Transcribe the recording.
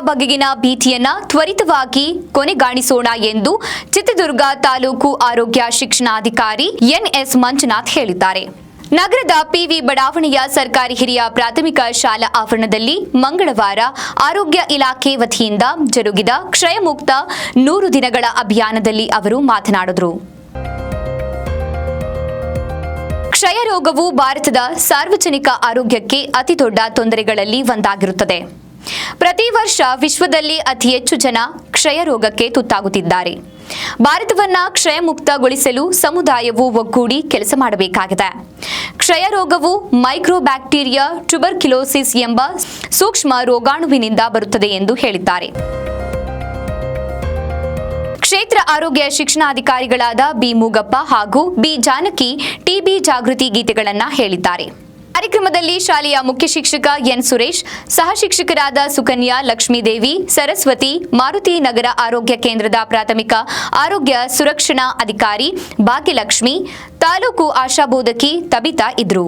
ಬಗೆಗಿನ ಭೀತಿಯನ್ನ ತ್ವರಿತವಾಗಿ ಕೊನೆಗಾಣಿಸೋಣ ಎಂದು ಚಿತ್ರದುರ್ಗ ತಾಲೂಕು ಆರೋಗ್ಯ ಶಿಕ್ಷಣಾಧಿಕಾರಿ ಎನ್ಎಸ್ ಮಂಜುನಾಥ್ ಹೇಳಿದ್ದಾರೆ. ನಗರದ ಪಿವಿ ಬಡಾವಣೆಯ ಸರ್ಕಾರಿ ಹಿರಿಯ ಪ್ರಾಥಮಿಕ ಶಾಲಾ ಆವರಣದಲ್ಲಿ ಮಂಗಳವಾರ ಆರೋಗ್ಯ ಇಲಾಖೆ ವತಿಯಿಂದ ಜರುಗಿದ ಕ್ಷಯಮುಕ್ತ ನೂರು ದಿನಗಳ ಅಭಿಯಾನದಲ್ಲಿ ಅವರು ಮಾತನಾಡಿದರು. ಕ್ಷಯ ರೋಗವು ಭಾರತದ ಸಾರ್ವಜನಿಕ ಆರೋಗ್ಯಕ್ಕೆ ಅತಿದೊಡ್ಡ ತೊಂದರೆಗಳಲ್ಲಿ ಒಂದಾಗಿರುತ್ತದೆ. ಪ್ರತಿ ವರ್ಷ ವಿಶ್ವದಲ್ಲಿ ಅತಿ ಹೆಚ್ಚು ಜನ ಕ್ಷಯ ರೋಗಕ್ಕೆ ತುತ್ತಾಗುತ್ತಿದ್ದಾರೆ. ಭಾರತವನ್ನ ಕ್ಷಯಮುಕ್ತಗೊಳಿಸಲು ಸಮುದಾಯವು ಒಗ್ಗೂಡಿ ಕೆಲಸ ಮಾಡಬೇಕಾಗಿದೆ. ಕ್ಷಯ ರೋಗವು ಮೈಕ್ರೋಬ್ಯಾಕ್ಟೀರಿಯಾ ಟ್ಯುಬರ್ಕ್ಯುಲೋಸಿಸ್ ಎಂಬ ಸೂಕ್ಷ್ಮ ರೋಗಾಣುವಿನಿಂದ ಬರುತ್ತದೆ ಎಂದು ಹೇಳಿದ್ದಾರೆ. ಕ್ಷೇತ್ರ ಆರೋಗ್ಯ ಶಿಕ್ಷಣಾಧಿಕಾರಿಗಳಾದ ಬಿ ಮೂಗಪ್ಪ ಹಾಗೂ ಬಿ ಜಾನಕಿ ಟಿಬಿ ಜಾಗೃತಿ ಗೀತೆಗಳನ್ನು ಹೇಳಿದ್ದಾರೆ. ಕಾರ್ಯಕ್ರಮದಲ್ಲಿ ಶಾಲೆಯ ಮುಖ್ಯ ಶಿಕ್ಷಕ ಎನ್ ಸುರೇಶ್, ಸಹ ಶಿಕ್ಷಕರಾದ ಸುಕನ್ಯಾ, ಲಕ್ಷ್ಮೀದೇವಿ, ಸರಸ್ವತಿ, ಮಾರುತಿ ನಗರ ಆರೋಗ್ಯ ಕೇಂದ್ರದ ಪ್ರಾಥಮಿಕ ಆರೋಗ್ಯ ಸುರಕ್ಷಣಾ ಅಧಿಕಾರಿ ಭಾಗ್ಯಲಕ್ಷ್ಮಿ, ತಾಲೂಕು ಆಶಾಬೋಧಕಿ ತಬಿತಾ ಇದ್ರು.